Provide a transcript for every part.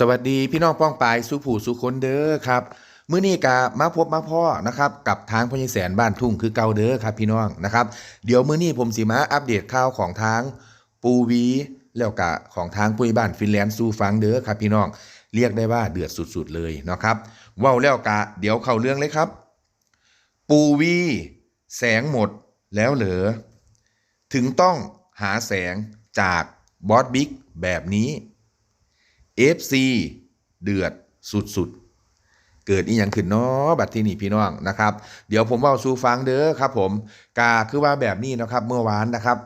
สวัสดีพี่น้องป้องปายสุผู้สุคนเด้อครับมื้อนี้กะมาพบมาพ่อนะครับกับทางพญแสนบ้านทุ่งคือเก่าเด้อครับพี่น้องนะครับเดี๋ยวมื้อนี้ผมสิมาอัปเดตข่าวของทางปูวีแล้วกะของทางปุ้ยบ้านฟินแลนด์สู่ฟังเด้อครับพี่น้องเรียกได้ว่าเดือดสุดๆเลยนะครับว้าแล้วกะเดี๋ยวเข้าเรื่องเลยครับ ปูวีแสงหมดแล้วเหรอถึงต้องหาแสงจากบอสบิ๊กแบบนี้ FC เดือดสุดๆ เกิดอีหยังขึ้นเนาะบัดที่นี่พี่น้องนะครับ เดี๋ยวผมเว่าสู่ฟังเด้อครับ ผมกาคือว่าแบบนี้นะครับ เมื่อวานนะครับ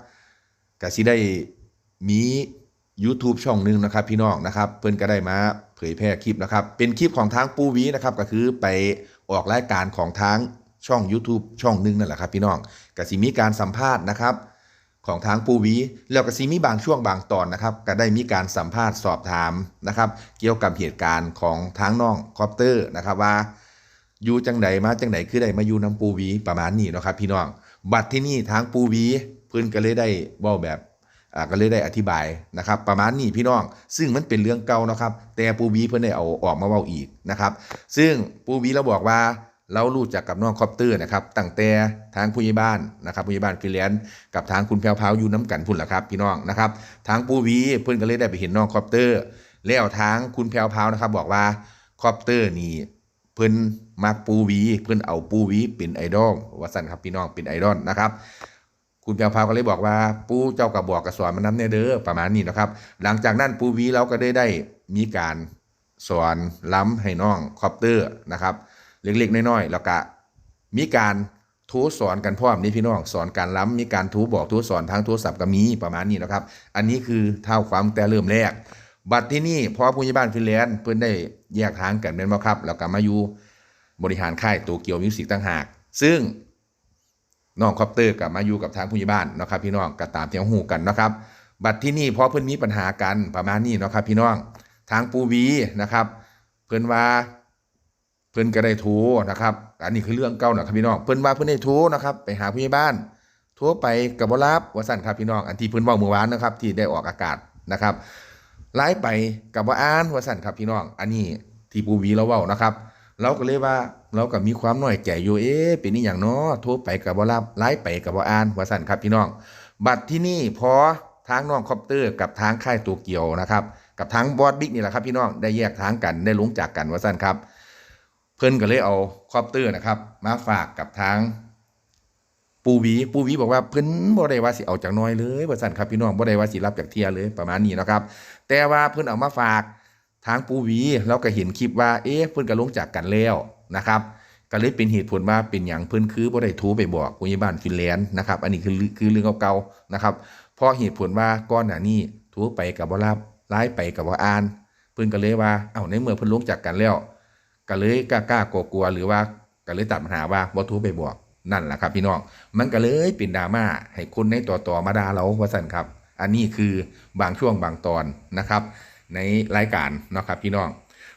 กสิได้มี YouTube ช่องหนึ่งนะครับ พี่น้องนะครับ เพิ่นก็ได้มาเผยแพร่คลิปนะครับ เป็นคลิปของทางปูวีนะครับ ก็คือไปออกรายการของทางช่อง YouTube ช่องหนึ่งนั่นแหละครับ พี่น้องกสิมีการสัมภาษณ์นะครับ ของทางปูวีแล้วก็ซีมีบางช่วงบางตอนนะครับ ก็ได้มีการสัมภาษณ์สอบถามนะครับ เกี่ยวกับเหตุการณ์ของทางน้องคอปเตอร์นะครับว่าอยู่จังใดมาจังใดคือได้มาอยู่น้ำปูวีประมาณนี้นะครับ พี่น้องบัตรที่นี่ทางปูวีเพื่อนก็เลยได้เว้าแบบก็เลยได้อธิบายนะครับ ประมาณนี้พี่น้อง ซึ่งมันเป็นเรื่องเก่านะครับ แต่ปูวีเพื่อนได้เอาออกมาเว้าอีกนะครับ ซึ่งปูวีเราบอกว่า เรารู้จักกับน้องคอปเตอร์นะครับตั้งแต่ทางผู้ใหญ่บ้านนะครับผู้ใหญ่บ้านฟรีแลนกับทางคุณแพรวพาวอยู่น้ำกันพุ่นละครับพี่น้องนะครับทางปูวีเพื่อนก็เลยได้ไปเห็นน้องคอปเตอร์ แล้วทางคุณแพรวพาวนะครับบอกว่าคอปเตอร์นี่เพิ่อนมักปูวีเพิ่อนเอาปูวีเป็นไอดอลว่าสั่นครับพี่น้องเป็นไอดอลนะครับคุณแพรวพาวก็เลยบอกว่าปูเจ้ากับบอกกับสอนมันน้ำเนเด้อประมาณนี้นะครับ หลังจากนั้นปูวีเราก็ได้ได้มีการสอนล้ำให้น้องคอปเตอร์นะครับ เล็กๆน้อยๆแล้วก็มีการทูสอนกันพร้อมนี่พี่น้องสอนการล้ำมีการทูบอกทูสอนทางโทรศัพท์ก็มีประมาณนี้นะครับ อันนี้คือเท่าความแต่เริ่มแรก บัดที่นี่พอผู้ใหญ่บ้านฟินแลนด์เพิ่อนได้แยกทางกันเป็นบ่ครับแล้วก็มาอยู่บริหารค่ายโตเกียวมิวสิกต่างหาก ซึ่งน้องคอปเตอร์กับมาอยู่กับทางผู้ใหญ่บ้านนะครับพี่น้องก็ตามที่เราฮู้กันนะครับ บัดที่นี่พอเพิ่อนมีปัญหากันประมาณนี้นะครับพี่น้องทางปูวีนะครับ เพิ่อนว่า เพิ่นก็ได้โทรนะครับ อันนี้คือเรื่องเก่านะครับพี่น้อง เพิ่นว่าเพิ่นได้โทรนะครับ ไปหาผู้ใหญ่บ้านโทรไปกับบรับว่าสั่นครับพี่น้อง อันที่เพิ่นเว้าเมื่อวานนะครับ ที่ได้ออกอากาศนะครับไลฟ์ไปกับบ่อ่านว่าสั่นครับพี่น้อง อันนี้ที่ปูวีเราเว้านะครับ เราก็เลยว่าเราก็มีความน้อยใจอยู่เอ๊ะเป็นอีหยังเนาะโทรไปกับบรับไลฟ์ไปกับบ่อ่านว่าสั่นครับพี่น้อง บัตรที่นี่พอทางน้องคอปเตอร์ กับทางค่ายตัวเกียวนะครับ กับทางบอสบิ๊กนี่แหละครับพี่น้องได้แยกทางกันได้ลงจากกันว่าสั่นครับ เพิ่นก็เลยเอาคอปเตอร์นะครับ มาฝากกับทางปูวีปูวีบอกว่าเพิ่นบ่ได้ว่าสิเอาจากน้อยเลยว่าซั่นครับพี่น้องบ่ได้ว่าสิรับจากเทียเลยประมาณนี้นะครับ แต่ว่าเพิ่นเอามาฝากทางปูวีเราก็เห็นคลิปว่าเอ๊ะเพิ่นก็ลงจากกันแล้วนะครับก็เลยเป็นเหตุผลว่าเป็นอย่างเพิ่นคือบ่ได้โทรไปบอกผู้ใหญ่บ้านฟินแลนด์นะครับ อันนี้คือคือเรื่องเก่าๆนะครับเพราะเหตุผลว่าก่อนหน้านี้โทรไปกับบ่รับไลน์ไปกับบ่อ่าน เพิ่นก็เลยว่าเอ้าในเมื่อเพิ่นลงจากกันแล้ว ก็เลยกล้ากล้ากลัวกลัวหรือว่าก็เลยตัดปัญหาว่าบ่โทรไปบอกนั่นแหละครับพี่น้องมันก็เลยเป็นดราม่าให้คนในต่อต่อมาด่าเราว่าสั่นครับ อันนี้คือบางช่วงบางตอนนะครับ ในรายการนะครับพี่น้อง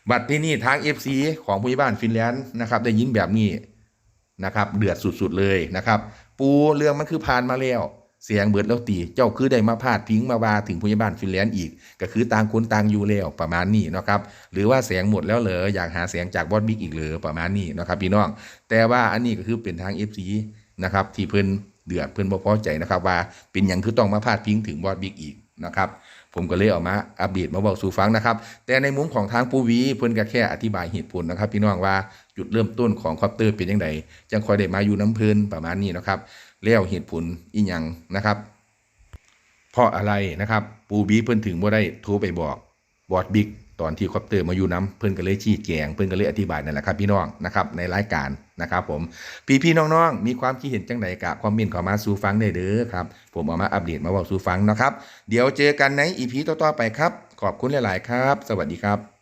บัตรที่นี่ทาง FC ของผู้ใหญ่บ้านฟินแลนด์นะครับได้ยินแบบนี้นะครับเดือดสุดๆเลยนะครับ ปูเรื่องมันคือผ่านมาแล้ว เสียงเบิดแล้วตีเจ้าคือได้มาพาดพิงมาว่าถึงผู้ใหญ่บ้านฟินแลนด์อีก ก็คือต่างคนต่างอยู่แล้วประมาณนี้นะครับหรือว่าเสียงหมดแล้วเหรออยากหาเสียงจากบอสบิ๊กอีกเหรอประมาณนี้นะครับพี่น้อง แต่ว่าอันนี้ก็คือเป็นทาง FC นะครับที่เพิ่นเดือดเพิ่นบ่พอใจนะครับว่าเป็นอย่างคือต้องมาพาดพิงถึงบอสบิ๊กอีกนะครับผมก็เลยออกมาอัปเดตมาบอกสู่ฟังนะครับ แต่ในมุมของทางปูวีเพิ่นก็แค่อธิบายเหตุผลนะครับ พี่น้องว่าจุดเริ่มต้นของคอปเตอร์เป็นยังไงจังคอยได้มาอยู่น้ำเพิ่นประมาณนี้นะครับ แล้วเหตุผลอีหยังนะครับ เพราะอะไรนะครับปูบีเพิ่นถึงบ่ได้โทรไปบอกบอสบิ๊กตอนที่คอปเตอร์มาอยู่น้ำเพิ่นก็เลยชี้แจงเพิ่นก็เลยอธิบายนั่นแหละครับพี่น้องนะครับในรายการนะครับผมพี่พี่น้องๆมีความคิดเห็นจังใดกะคอมเมนข้ามาสู่ฟังได้เด้อครับผมเอามาอัปเดตมาบอกสู่ฟังนะครับ เดี๋ยวเจอกันในอีพีต่อๆไปครับ ขอบคุณหลาย ๆ ครับ สวัสดีครับ